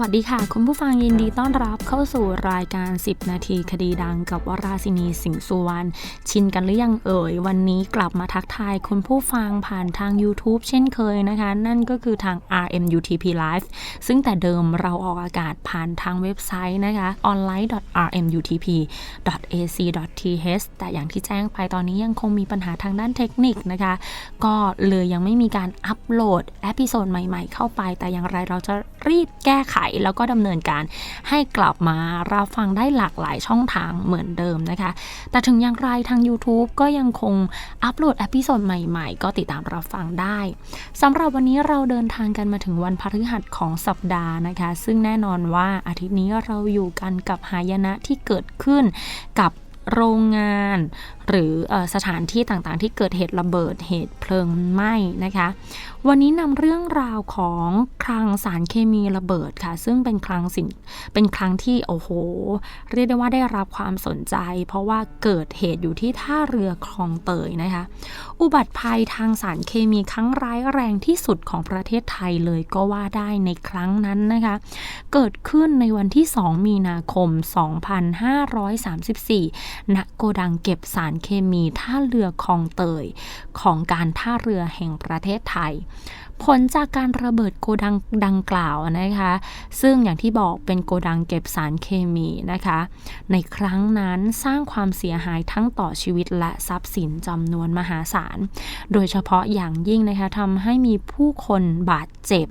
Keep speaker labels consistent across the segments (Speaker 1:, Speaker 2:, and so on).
Speaker 1: วัสดีค่ะ คุณผู้ฟังยินดีต้อนรับเข้าสู่รายการ 10 นาทีคดีดังกับวราศินีสิงห์สุวรรณชินกันหรือยังเอ่ย วันนี้กลับมาทักทายคุณผู้ฟังผ่านทาง YouTube เช่นเคยนะคะ นั่นก็คือทาง RMUTP Live ซึ่งแต่เดิมเราออกอากาศผ่านทางเว็บไซต์นะคะ online.rmutp.ac.th แต่อย่างที่แจ้งไปตอนนี้ยังคงมีปัญหาทางด้านเทคนิคนะคะ ก็เลยยังไม่มีการอัปโหลดเอพิโซดใหม่ ๆ เข้าไป แต่อย่างไรเราจะรีบแก้ไขแล้วก็ดำเนินการให้กลับมารับฟังได้หลากหลายช่องทางเหมือนเดิมนะคะ แต่ถึงอย่างไรทาง YouTube ก็ยังคงอัปโหลดเอพิโซดใหม่ๆ ก็ติดตามรับฟังได้สำหรับวันนี้เราเดินทางกันมาถึงวันพฤหัสของสัปดาห์นะคะ ซึ่งแน่นอนว่าอาทิตย์นี้เราอยู่กันกับหายนะที่เกิดขึ้นกับ โรงงาน หรือสถานที่ต่างๆ ที่เกิดเหตุระเบิดเหตุเพลิงไหม้นะคะ วันนี้นำเรื่องราวของคลังสารเคมีระเบิดค่ะ ซึ่งเป็นคลังสินเป็นคลังที่โอ้โห เรียกได้ว่าได้รับความสนใจ เพราะว่าเกิดเหตุอยู่ที่ท่าเรือคลองเตยนะคะ อุบัติภัยทางสารเคมีครั้งร้ายแรงที่สุดของประเทศไทยเลยก็ว่าได้ในครั้งนั้นนะคะ เกิดขึ้นในวันที่ 2 มีนาคม 2534ณโกดังเก็บสารเคมีท่าเรือคลองเตย ของการท่าเรือแห่งประเทศไทย ผลจากการระเบิดโกดังดังกล่าวนะคะ ซึ่งอย่างที่บอกเป็นโกดังเก็บสารเคมีนะคะ ในครั้งนั้นสร้างความเสียหายทั้งต่อชีวิตและทรัพย์สินจำนวนมหาศาล โดยเฉพาะอย่างยิ่งนะคะทำให้มีผู้คนบาดเจ็บ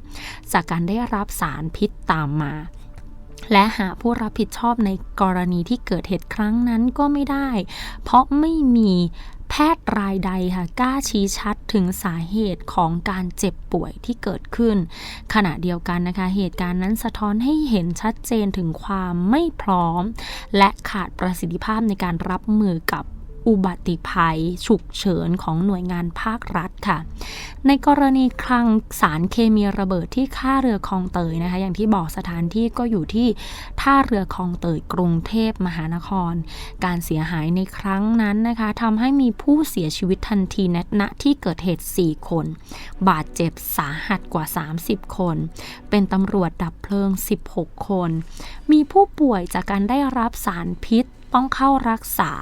Speaker 1: จากการได้รับสารพิษตามมา และหาผู้รับผิดชอบในกรณีที่เกิดเหตุครั้งนั้นก็ไม่ได้ เพราะไม่มีแพทย์รายใดค่ะกล้าชี้ชัดถึงสาเหตุของการเจ็บป่วยที่เกิดขึ้น ขณะเดียวกันนะคะ เหตุการณ์นั้นสะท้อนให้เห็นชัดเจนถึงความไม่พร้อม และขาดประสิทธิภาพในการรับมือกับ อุบัติภัย ฉุกเฉินของหน่วยงานภาครัฐค่ะ ในกรณีคลังสารเคมีระเบิดที่ท่าเรือคลองเตยนะคะ อย่างที่บอกสถานที่ก็อยู่ที่ท่าเรือคลองเตยกรุงเทพมหานคร การเสียหายในครั้งนั้นนะคะทำให้มีผู้เสียชีวิตทันทีณที่เกิดเหตุ 4 คน บาดเจ็บสาหัสกว่า 30 คน เป็นตำรวจดับเพลิง 16 คน มีผู้ป่วยจากการได้รับสารพิษต้องเข้ารักษา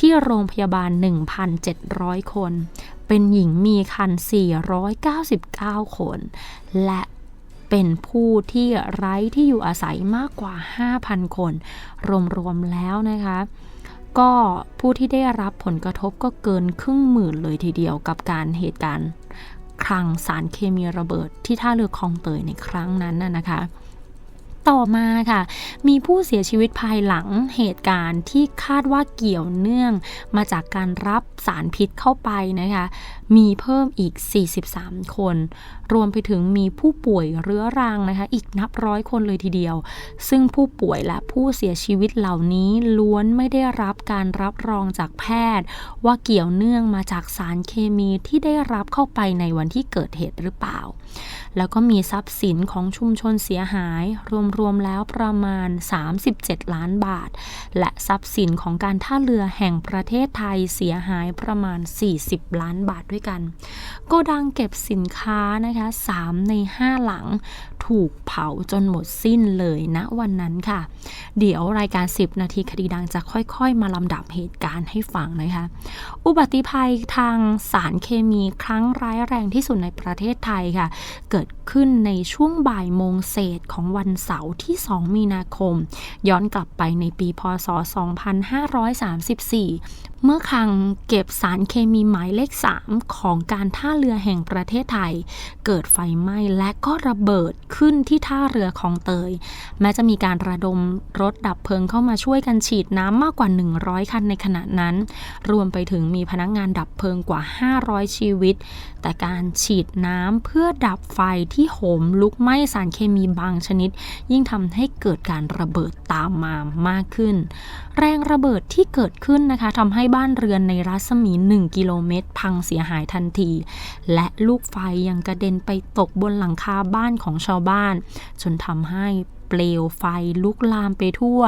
Speaker 1: ที่โรงพยาบาล 1,700 คน เป็นหญิงมีคัน 499 คน และเป็นผู้ที่ไร้ที่อยู่อาศัยมากกว่า 5,000 คน รวมๆแล้วนะคะ ก็ผู้ที่ได้รับผลกระทบก็เกินครึ่งหมื่นเลยทีเดียวกับการเหตุการณ์คลังสารเคมีระเบิดที่ท่าเรือคลองเตยในครั้งนั้นน่ะนะคะ ต่อมาค่ะ มีผู้เสียชีวิตภายหลังเหตุการณ์ที่คาดว่าเกี่ยวเนื่องมาจากการรับสารพิษเข้าไปนะคะ มีเพิ่มอีก 43 คน รวมไปถึงมีผู้ป่วยเรื้อรังนะคะ อีกนับร้อยคนเลยทีเดียว ซึ่งผู้ป่วยและผู้เสียชีวิตเหล่านี้ล้วนไม่ได้รับการรับรองจากแพทย์ ว่าเกี่ยวเนื่องมาจากสารเคมีที่ได้รับเข้าไปในวันที่เกิดเหตุหรือเปล่า แล้วก็มีทรัพย์สินของชุมชนเสียหาย รวมรวมแล้วประมาณ 37 ล้านบาท และทรัพย์สินของการท่าเรือแห่งประเทศไทยเสียหายประมาณ 40 ล้านบาทด้วยกัน โกดังเก็บสินค้านะคะ 3 ใน 5 หลังถูกเผาจนหมดสิ้นเลยณนะวันนั้นค่ะ เดี๋ยวรายการ 10 นาทีคดีดังจะค่อยๆ มาลำดับเหตุการณ์ให้ฟังนะคะ อุบัติภัยทางสารเคมีครั้งร้ายแรงที่สุดในประเทศไทยค่ะ เกิดขึ้นในช่วงบ่ายโมงเศษของวันเสาร์ที่ 2 มีนาคม ย้อนกลับไปในปีพศ 2534 เมื่อคลังเก็บสารเคมีหมายเลข 3 ของการท่าเรือแห่งประเทศไทย เกิดไฟไหม้และก็ระเบิดขึ้นที่ท่าเรือของเตย แม้จะมีการระดมรถดับเพลิงเข้ามาช่วยกันฉีดน้ำมากกว่า 100 คันในขณะนั้น รวมไปถึงมีพนักงงานดับเพลิงกว่า 500 ชีวิต แต่การฉีดน้ำเพื่อดับไฟที่โหมลุกไหม้สารเคมีบางชนิด ยิ่งทำให้เกิดการระเบิดตามมามากขึ้น แรงระเบิดที่เกิดขึ้นนะคะทำให้บ้านเรือนในรัศมี 1 กิโลเมตร พังเสียหายทันที และลูกไฟยังกระเด็นไปตกบนหลังคาบ้านของชาวบ้าน จนทำให้เปลวไฟลุกลามไปทั่ว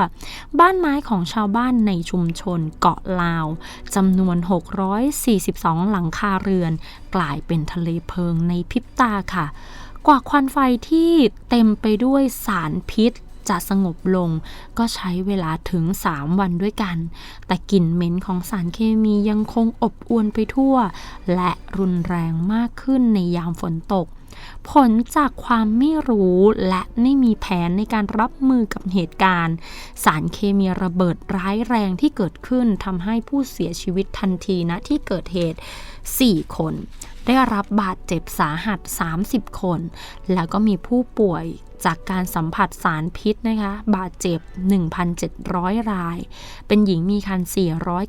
Speaker 1: บ้านไม้ของชาวบ้านในชุมชนเกาะลาวจำนวน 642 หลังคาเรือน กลายเป็นทะเลเพลิงในพริบตาค่ะ กว่าควันไฟที่เต็มไปด้วยสารพิษ จะสงบลง ก็ใช้เวลาถึง 3 วันด้วยกัน แต่กลิ่นเหม็นของสารเคมียังคงอบอวนไปทั่ว และรุนแรงมากขึ้นในยามฝนตก ผลจากความไม่รู้และไม่มีแผนในการรับมือกับเหตุการณ์ สารเคมีระเบิดร้ายแรงที่เกิดขึ้นทำให้ผู้เสียชีวิตทันทีณที่เกิดเหตุ 4 คนได้รับบาดเจ็บสาหัส 30 คน แล้วก็มีผู้ป่วย จากการสัมผัสสารพิษนะคะ บาดเจ็บ 1,700 ราย เป็นหญิงมีคัน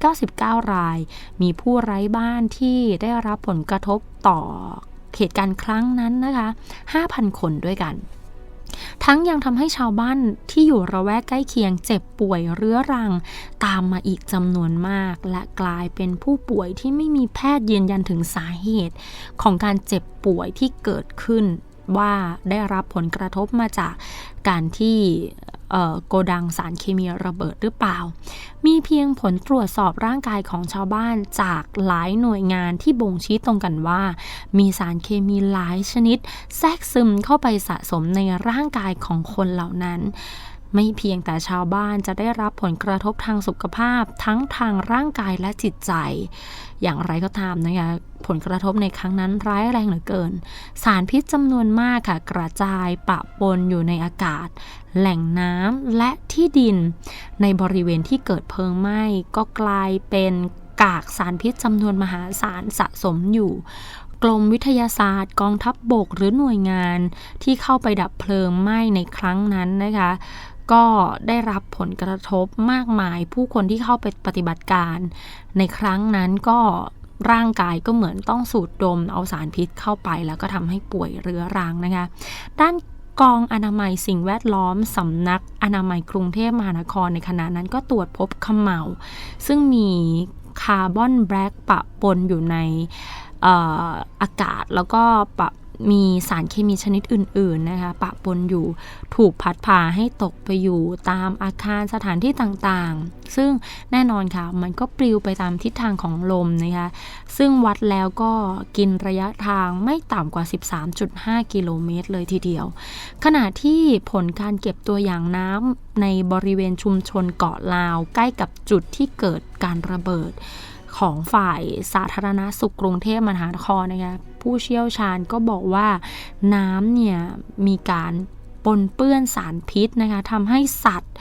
Speaker 1: 499 ราย มีผู้ไร้บ้านที่ได้รับผลกระทบต่อเหตุการณ์ครั้งนั้นนะคะ 5,000 คนด้วยกันทั้งยังทำให้ชาวบ้านที่อยู่ระแวกใกล้เคียงเจ็บป่วยเรื้อรัง ตามมาอีกจำนวนมาก และกลายเป็นผู้ป่วยที่ไม่มีแพทย์ยืนยันถึงสาเหตุ ของการเจ็บป่วยที่เกิดขึ้น ว่าได้รับผลกระทบมาจากการที่โกดังสารเคมีระเบิดหรือเปล่า มีเพียงผลตรวจสอบร่างกายของชาวบ้านจากหลายหน่วยงานที่บ่งชี้ตรงกันว่า มีสารเคมีหลายชนิด แทรกซึมเข้าไปสะสมในร่างกายของคนเหล่านั้น ไม่เพียงแต่ชาวบ้านจะได้รับผลกระทบทางสุขภาพทั้งทางร่างกายและจิตใจ อย่างไรก็ตามนะคะผลกระทบในครั้งนั้นร้ายแรงเหลือเกิน สารพิษจำนวนมากค่ะ กระจายปะปนอยู่ในอากาศ แหล่งน้ำและที่ดิน ในบริเวณที่เกิดเพลิงไหม้ก็กลายเป็นกากสารพิษจำนวนมหาศาลสะสมอยู่กรมวิทยาศาสตร์กองทัพบบกหรือหน่วยงานที่เข้าไปดับเพลิงไหม้ในครั้งนั้นนะคะ ก็ได้รับผลกระทบมากมาย ผู้คนที่เข้าไปปฏิบัติการ ในครั้งนั้นก็ร่างกายก็เหมือนต้องสูดดมเอาสารพิษเข้าไป แล้วก็ทำให้ป่วยเรื้อรังนะคะ ด้านกองอนามัยสิ่งแวดล้อมสำนักอนามัยกรุงเทพมหานครในขณะนั้นก็ตรวจพบขมเหลาซึ่งมีคาร์บอนแบล็กปะปนอยู่ในออากาศแล้วก็ปะ มีสารเคมีชนิดอื่นๆนะคะปะปนอยู่ถูกพัดพาให้ตกไปอยู่ตามอาคารสถานที่ต่างๆ ซึ่งแน่นอนค่ะ มันก็ปลิวไปตามทิศทางของลมนะคะซึ่งวัดแล้วก็กินระยะทางไม่ต่ำกว่า 13.5 กิโลเมตรเลยทีเดียว ขณะที่ผลการเก็บตัวอย่างน้ำในบริเวณชุมชนเกาะลาว ใกล้กับจุดที่เกิดการระเบิดของฝ่ายสาธารณาสุขกรุงเทพมหานครนะคะ ผู้เชี่ยวชาญก็บอกว่าน้ำเนี่ยมีการปนเปื้อนสารพิษนะคะทำให้สัตว์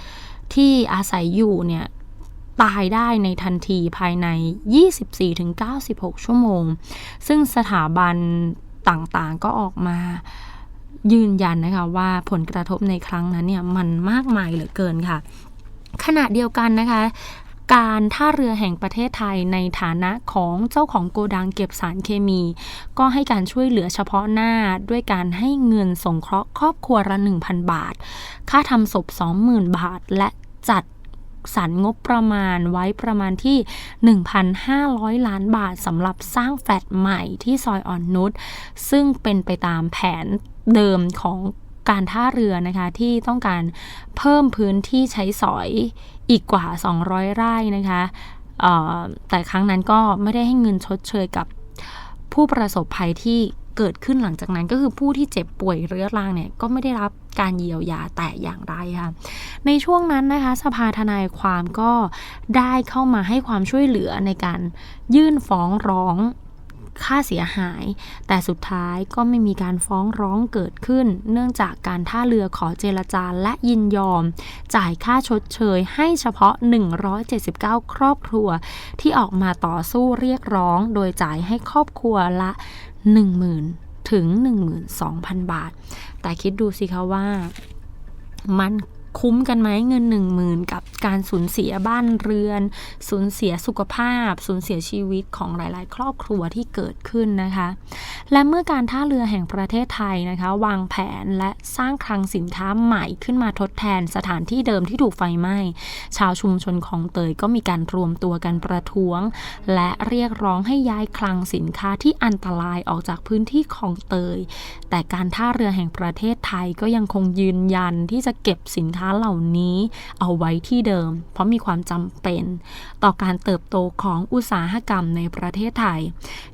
Speaker 1: ที่อาศัยอยู่เนี่ยตายได้ในทันทีภายใน 24-96 ชั่วโมง ซึ่งสถาบันต่างๆก็ออกมายืนยันนะคะว่าผลกระทบในครั้งนั้นเนี่ยมันมากมายเหลือเกินค่ะ ขณะเดียวกันนะคะ การท่าเรือแห่งประเทศไทยในฐานะของเจ้าของโกดังเก็บสารเคมี ก็ให้การช่วยเหลือเฉพาะหน้าด้วยการให้เงินสงเคราะห์ครอบครัวละ 1,000 บาท ค่าทำศพ 20,000 บาท และจัดสรรงบประมาณไว้ประมาณที่ 1,500 ล้านบาทสำหรับสร้างแฟลตใหม่ที่ซอยอ่อนนุชซึ่งเป็นไปตามแผนเดิมของการท่าเรือนะคะที่ต้องการเพิ่มพื้นที่ใช้สอย อีกกว่า 200 ไร่นะคะแต่ครั้งนั้นก็ไม่ได้ให้เงินชดเชยกับผู้ประสบภัยที่เกิดขึ้นหลังจากนั้นก็คือผู้ที่เจ็บป่วยเรื้อรังเนี่ยก็ไม่ได้รับการเยียวยาแต่อย่างไรค่ะ ในช่วงนั้นนะคะ สภาทนายความก็ได้เข้ามาให้ความช่วยเหลือในการยื่นฟ้องร้อง ค่าเสียหาย แต่สุดท้ายก็ไม่มีการฟ้องร้องเกิดขึ้น เนื่องจากการท่าเรือขอเจรจาและยินยอม จ่ายค่าชดเชยให้เฉพาะ 179 ครอบครัว ที่ออกมาต่อสู้เรียกร้อง โดยจ่ายให้ครอบครัวละ 10,000 ถึง 12,000 บาท แต่คิดดูสิคะว่ามัน คุ้มกันไหมเงินหนึ่งหมื่นกับการสูญเสียบ้านเรือน สูญเสียสุขภาพ สูญเสียชีวิตของหลาย ๆ ครอบครัวที่เกิดขึ้นนะคะ และเมื่อการท่าเรือแห่งประเทศไทยนะคะ วางแผนและสร้างคลังสินค้าใหม่ขึ้นมาทดแทนสถานที่เดิมที่ถูกไฟไหม้ ชาวชุมชนของเตยก็มีการรวมตัวกันประท้วง และเรียกร้องให้ย้ายคลังสินค้าที่อันตรายออกจากพื้นที่ของเตย แต่การท่าเรือแห่งประเทศไทยก็ยังคงยืนยันที่จะเก็บสินค้าค้าเหล่านี้เอาไว้ที่เดิม เพราะมีความจำเป็น ต่อการเติบโตของอุตสาหกรรมในประเทศไทย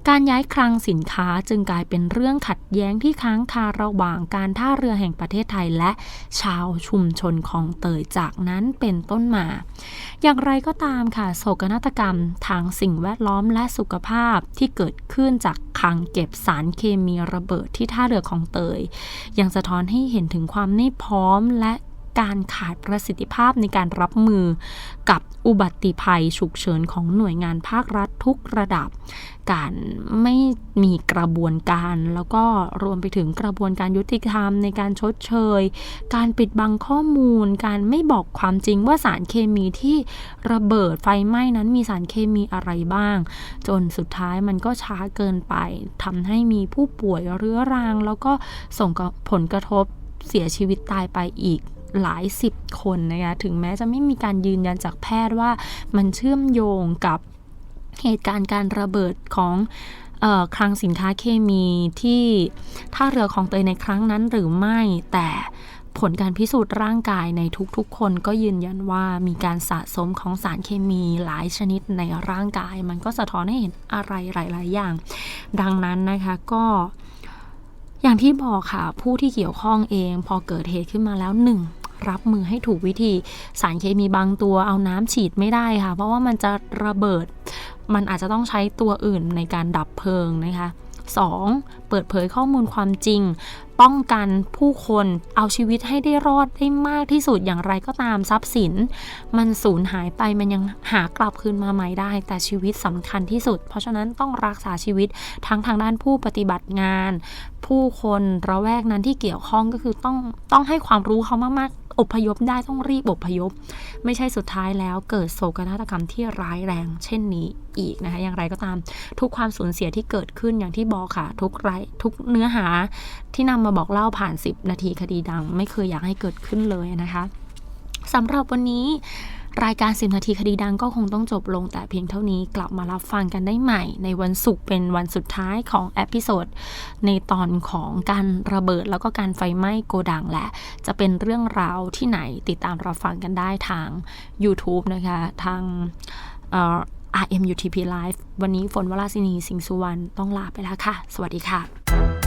Speaker 1: การย้ายคลังสินค้าจึงกลายเป็นเรื่องขัดแย้งที่ค้างคาระหว่างการท่าเรือแห่งประเทศไทยและชาวชุมชนของเตยจากนั้นเป็นต้นมา อย่างไรก็ตามค่ะโศกนาฏกรรมทางสิ่งแวดล้อมและสุขภาพที่เกิดขึ้นจากคลังเก็บสารเคมีระเบิดที่ท่าเรือของเตย ยังสะท้อนให้เห็นถึงความไม่พร้อมและ การขาดประสิทธิภาพในการรับมือกับอุบัติภัยฉุกเฉินของหน่วยงานภาครัฐทุกระดับ การไม่มีกระบวนการ แล้วก็รวมไปถึงกระบวนการยุติธรรมในการชดเชย การปิดบังข้อมูล การไม่บอกความจริงว่าสารเคมีที่ระเบิดไฟไหม้นั้นมีสารเคมีอะไรบ้าง จนสุดท้ายมันก็ช้าเกินไปทำให้มีผู้ป่วยเรื้อรัง แล้วก็ส่งผลกระทบเสียชีวิตตายไปอีก หลายสิบคนนะคะถึงแม้จะไม่มีการยืนยันจากแพทย์ว่ามันเชื่อมโยงกับเหตุการณ์การระเบิดของออคลังสินค้าเคมีที่ท่าเรือของเตยในครั้งนั้นหรือไม่แต่ผลการพิสูจน์ร่างกายในทุกๆ คนก็ยืนยันว่ามีการสะสมของสารเคมีหลายชนิดในร่างกาย มันก็สะท้อนให้เห็นอะไรหลาย ๆ อย่าง ดังนั้นนะคะก็อย่างที่บอกค่ะ ผู้ที่เกี่ยวข้องเอง พอเกิดเหตุขึ้นมาแล้วหนึ่ง รับมือให้ถูกวิธี สารเคมีบางตัวเอาน้ำฉีดไม่ได้ค่ะ เพราะว่ามันจะระเบิด มันอาจจะต้องใช้ตัวอื่นในการดับเพลิงนะคะ 2. เปิดเผยข้อมูลความจริง ป้องกันผู้คนเอาชีวิตให้ได้รอดได้มากที่สุดอย่างไรก็ตามทรัพย์สิน มันสูญหายไปมันยังหากลับคืนมาใหม่ได้ แต่ชีวิตสำคัญที่สุด เพราะฉะนั้นต้องรักษาชีวิตทั้งทางด้านผู้ปฏิบัติงาน ผู้คนระแวกนั้นที่เกี่ยวข้องก็คือต้องต้องให้ความรู้เขามากๆ อพยพได้ต้องรีบอพยพ ไม่ใช่สุดท้ายแล้วเกิดโศกนาฏกรรมที่ร้ายแรง เช่นนี้อีกนะคะอย่างไรก็ตามทุกความสูญเสียที่เกิดขึ้นอย่างที่บอกค่ะ ทุกไรทุกเนื้อหาที่นำมาบอกเล่าผ่าน 10 นาทีคดีดัง ไม่เคยอยากให้เกิดขึ้นเลยนะคะสำหรับวันนี้ รายการ 10 นาทีคดีดังก็คงต้องจบลงแต่เพียงเท่านี้กลับมารับฟังกันได้ใหม่ ในวันศุกร์เป็นวันสุดท้ายของเอพิโซดในตอนของการระเบิดแล้วก็การไฟไหม้โกดังและ จะเป็นเรื่องราวที่ไหนติดตามรับฟังกันได้ทาง YouTube นะคะทาง RMUTP Live วันนี้ฝนวราศินีสิงสุวรรณต้องลาไปแล้วค่ะ สวัสดีค่ะ